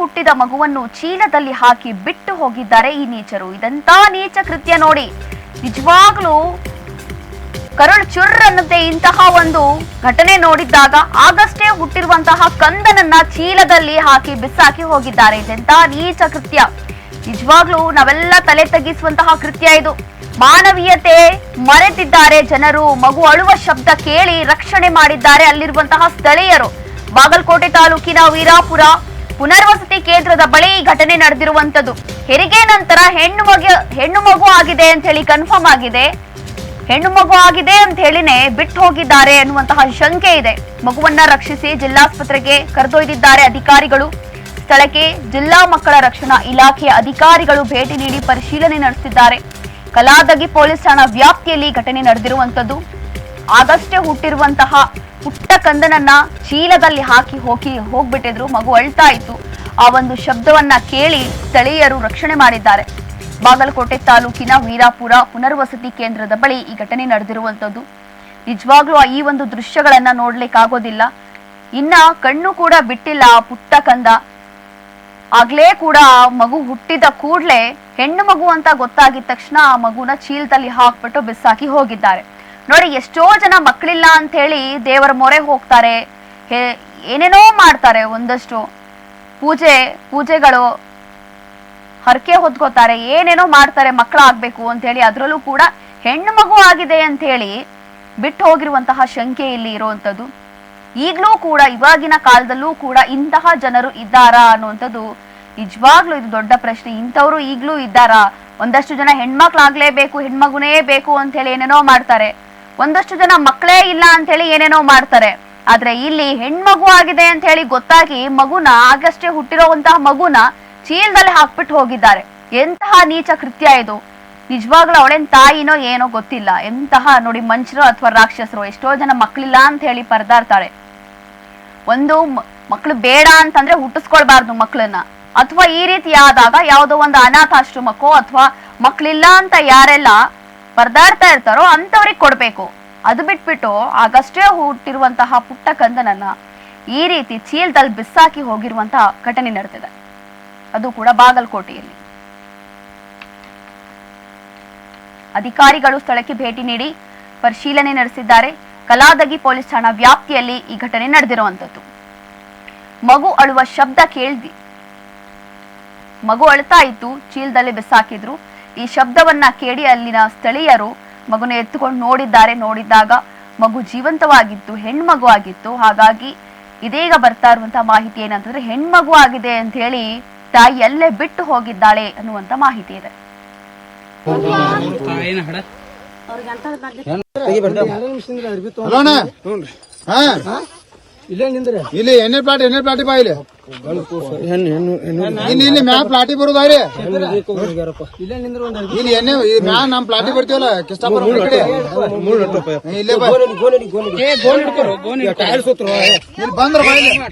ಹುಟ್ಟಿದ ಮಗುವನ್ನು ಚೀಲದಲ್ಲಿ ಹಾಕಿ ಬಿಟ್ಟು ಹೋಗಿದ್ದಾರೆ ಈ ನೀಚರು. ಇದಂತ ನೀಚ ಕೃತ್ಯ ನೋಡಿ. ನಿಜವಾಗ್ಲೂ ಕರುಳು ಚುರ್ ಅನ್ನುತ್ತೆ ಇಂತಹ ಒಂದು ಘಟನೆ ನೋಡಿದ್ದಾಗ ಆಗಷ್ಟೇ ಹುಟ್ಟಿರುವಂತಹ ಕಂದನನ್ನ ಚೀಲದಲ್ಲಿ ಹಾಕಿ ಬಿಸಾಕಿ ಹೋಗಿದ್ದಾರೆ. ಇದೆಂತ ನೀಚ ಕೃತ್ಯ. ನಿಜವಾಗ್ಲೂ ನಾವೆಲ್ಲ ತಲೆ ತಗ್ಗಿಸುವಂತಹ ಕೃತ್ಯ ಇದು. ಮಾನವೀಯತೆ ಮರೆತಿದ್ದಾರೆ ಜನರು. ಮಗು ಅಳುವ ಶಬ್ದ ಕೇಳಿ ರಕ್ಷಣೆ ಮಾಡಿದ್ದಾರೆ ಅಲ್ಲಿರುವಂತಹ ಸ್ಥಳೀಯರು. ಬಾಗಲಕೋಟೆ ತಾಲೂಕಿನ ವೀರಾಪುರ ಪುನರ್ವಸತಿ ಕೇಂದ್ರದ ಬಳಿ ಈ ಘಟನೆ ನಡೆದಿರುವಂತದ್ದು ಹೆರಿಗೆ ನಂತರ ಹೆಣ್ಣು ಮಗು ಹೆಣ್ಣು ಮಗು ಆಗಿದೆ ಅಂತ ಹೇಳಿ ಕನ್ಫರ್ಮ್ ಆಗಿದೆ. ಹೆಣ್ಣು ಮಗು ಆಗಿದೆ ಅಂತ ಹೇಳಿನೇ ಬಿಟ್ಟು ಹೋಗಿದ್ದಾರೆ ಅನ್ನುವಂತಹ ಶಂಕೆ ಇದೆ. ಮಗುವನ್ನ ರಕ್ಷಿಸಿ ಜಿಲ್ಲಾಸ್ಪತ್ರೆಗೆ ಕರೆದೊಯ್ದಿದ್ದಾರೆ ಅಧಿಕಾರಿಗಳು. ಸ್ಥಳಕ್ಕೆ ಜಿಲ್ಲಾ ಮಕ್ಕಳ ರಕ್ಷಣಾ ಇಲಾಖೆಯ ಅಧಿಕಾರಿಗಳು ಭೇಟಿ ನೀಡಿ ಪರಿಶೀಲನೆ ನಡೆಸಿದ್ದಾರೆ. ಕಲಾದಗಿ ಪೊಲೀಸ್ ಠಾಣಾ ವ್ಯಾಪ್ತಿಯಲ್ಲಿ ಘಟನೆ ನಡೆದಿರುವಂತದ್ದು ಆಗಷ್ಟೇ ಹುಟ್ಟಿರುವಂತಹ ಪುಟ್ಟ ಕಂದನನ್ನ ಚೀಲದಲ್ಲಿ ಹಾಕಿ ಹೋಗಿ ಹೋಗ್ಬಿಟ್ಟಿದ್ರು. ಮಗು ಅಳ್ತಾ ಇತ್ತು. ಆ ಒಂದು ಶಬ್ದವನ್ನ ಕೇಳಿ ಸ್ಥಳೀಯರು ರಕ್ಷಣೆ ಮಾಡಿದ್ದಾರೆ. ಬಾಗಲಕೋಟೆ ತಾಲೂಕಿನ ವೀರಾಪುರ ಪುನರ್ವಸತಿ ಕೇಂದ್ರದ ಬಳಿ ಈ ಘಟನೆ ನಡೆದಿರುವಂತದ್ದು ನಿಜವಾಗ್ಲೂ ಈ ಒಂದು ದೃಶ್ಯಗಳನ್ನ ನೋಡ್ಲಿಕ್ಕಾಗೋದಿಲ್ಲ. ಇನ್ನ ಕಣ್ಣು ಕೂಡ ಬಿಟ್ಟಿಲ್ಲ ಆ ಪುಟ್ಟ ಕಂದ. ಆಗ್ಲೇ ಕೂಡ ಮಗು ಹುಟ್ಟಿದ ಕೂಡ್ಲೆ ಹೆಣ್ಣು ಮಗು ಅಂತ ಗೊತ್ತಾಗಿದ ತಕ್ಷಣ ಆ ಮಗುನ ಚೀಲದಲ್ಲಿ ಹಾಕ್ಬಿಟ್ಟು ಬಿಸಾಕಿ ಹೋಗಿದ್ದಾರೆ. ನೋಡಿ, ಎಷ್ಟೋ ಜನ ಮಕ್ಕಳಿಲ್ಲ ಅಂತ ಹೇಳಿ ದೇವರ ಮೊರೆ ಹೋಗ್ತಾರೆ. ಏನೇನೋ ಮಾಡ್ತಾರೆ ಒಂದಷ್ಟು. ಪೂಜೆ, ಪೂಜೆಗಳು ಹರಕೆ ಹೊತ್ಕೋತಾರೆ, ಏನೇನೋ ಮಾಡ್ತಾರೆ ಮಕ್ಕಳಾಗ್ಬೇಕು ಅಂತ ಹೇಳಿ ಅದರಲ್ಲೂ ಕೂಡ ಹೆಣ್ಣು ಮಗು ಆಗಿದೆ ಅಂತ ಹೇಳಿ ಬಿಟ್ಟು ಹೋಗಿರುವಂತಹ ಶಂಕೆ ಇಲ್ಲಿ ಇರುವಂತದ್ದು ಈಗಲೂ ಕೂಡ, ಇವಾಗಿನ ಕಾಲದಲ್ಲೂ ಕೂಡ ಇಂತಹ ಜನರು ಇದ್ದಾರಾ ಅನ್ನುವಂಥದ್ದು ನಿಜವಾಗ್ಲೂ ಇದು ದೊಡ್ಡ ಪ್ರಶ್ನೆ. ಇಂಥವ್ರು ಈಗಲೂ ಇದ್ದಾರಾ? ಒಂದಷ್ಟು ಜನ ಹೆಣ್ಮಕ್ಳಾಗ್ಲೇಬೇಕು, ಹೆಣ್ಮಗುನೇ ಬೇಕು ಅಂತ ಹೇಳಿ ಏನೇನೋ ಮಾಡ್ತಾರೆ. ಒಂದಷ್ಟು ಜನ ಮಕ್ಕಳೇ ಇಲ್ಲ ಅಂತ ಹೇಳಿ ಏನೇನೋ ಮಾಡ್ತಾರೆ. ಆದ್ರೆ ಇಲ್ಲಿ ಹೆಣ್ಮಗು ಆಗಿದೆ ಅಂತ ಹೇಳಿ ಗೊತ್ತಾಗಿ ಮಗುನ ಆಗಷ್ಟೇ ಹುಟ್ಟಿರೋವಂತಹ ಮಗುನ ಚೀಲದಲ್ಲಿ ಹಾಕ್ಬಿಟ್ಟು ಹೋಗಿದ್ದಾರೆ. ಎಂತಹ ನೀಚ ಕೃತ್ಯ ಇದು. ನಿಜವಾಗ್ಲೂ ಅವಳೇನ್ ತಾಯಿನೋ ಏನೋ ಗೊತ್ತಿಲ್ಲ. ಎಂತಹ ನೋಡಿ ಮನುಷ್ಯರು ಅಥವಾ ರಾಕ್ಷಸರು ಎಷ್ಟೋ ಜನ ಮಕ್ಕಳಿಲ್ಲ ಅಂತ ಹೇಳಿ ಪರದಾಡ್ತಾಳೆ ಒಂದು ಮಕ್ಕಳು ಬೇಡ ಅಂತಂದ್ರೆ ಹುಟ್ಟಿಸ್ಕೊಳ್ಬಾರ್ದು ಮಕ್ಕಳನ್ನ ಅಥವಾ ಈ ರೀತಿ ಆದಾಗ ಯಾವುದೋ ಒಂದು ಅನಾಥಾಶ್ರಮಕ್ಕೋ ಅಥವಾ ಮಕ್ಕಳಿಲ್ಲ ಅಂತ ಯಾರೆಲ್ಲ ಪರದಾಡ್ತಾ ಇರ್ತಾರೋ ಅಂತವ್ರಿಗೆ ಕೊಡ್ಬೇಕು. ಅದು ಬಿಟ್ಬಿಟ್ಟು ಆಗಷ್ಟೇ ಹುಟ್ಟಿರುವಂತಹ ಪುಟ್ಟ ಕಂದನನ್ನ ಈ ರೀತಿ ಚೀಲದಲ್ಲಿ ಬಿಸಾಕಿ ಹೋಗಿರುವಂತಹ ಘಟನೆ ನಡೆದಿದೆ. ಅದು ಕೂಡ ಬಾಗಲಕೋಟೆಯಲ್ಲಿ. ಅಧಿಕಾರಿಗಳು ಸ್ಥಳಕ್ಕೆ ಭೇಟಿ ನೀಡಿ ಪರಿಶೀಲನೆ ನಡೆಸಿದ್ದಾರೆ. ಕಲಾದಗಿ ಪೊಲೀಸ್ ಠಾಣಾ ವ್ಯಾಪ್ತಿಯಲ್ಲಿ ಈ ಘಟನೆ ನಡೆದಿರುವಂತದ್ದು ಮಗು ಅಳುವ ಶಬ್ದ ಕೇಳ್ದಿ ಮಗು ಅಳ್ತಾ ಇತ್ತು ಚೀಲದಲ್ಲಿ ಬಿಸಾಕಿದ್ರು. ಈ ಶಬ್ದವನ್ನ ಕೇಳಿ ಅಲ್ಲಿನ ಸ್ಥಳೀಯರು ಮಗುನ ಎತ್ತುಕೊಂಡು ನೋಡಿದ್ದಾರೆ. ನೋಡಿದಾಗ ಮಗು ಜೀವಂತವಾಗಿತ್ತು ಹೆಣ್ಮಗು ಆಗಿತ್ತು. ಹಾಗಾಗಿ ಇದೀಗ ಬರ್ತಾ ಇರುವಂತಹ ಮಾಹಿತಿ ಏನಂತಂದ್ರೆ ಹೆಣ್ಮಗು ಆಗಿದೆ ಅಂತ ಹೇಳಿ ತಾಯಿ ಅಲ್ಲೇ ಬಿಟ್ಟು ಹೋಗಿದ್ದಾಳೆ ಅನ್ನುವಂತ ಮಾಹಿತಿ ಇದೆ. ಇಲ್ಲೇ ನಿಂದ್ರೆ? ಇಲ್ಲಿ ಎಣ್ಣೆ ಪ್ಲಾಟಿ ಎಣ್ಣೆ ಪ್ಲಾಟಿ ಬಾ ಇಲ್ಲಿ. ಇಲ್ಲಿ ಇಲ್ಲಿ ಮ್ಯಾ ಪ್ಲಾಟಿ ಬರುದಾರಿ ಇಲ್ಲೇ. ನಿಂದ್ರೆ? ಒಂದ್ ಇಲ್ಲಿ ಎಣ್ಣೆ ಮ್ಯಾ ನಮ್ ಪ್ಲಾಟಿ ಬರ್ತೀವಲ್ಲ ಕಿಸ್ತಾಪುರ ಕಡೆ. ಬಾ. ಹಿಡ್ಕೊರು ಬಂದ್ರ ಬಾ ಇಲ್ಲಿ.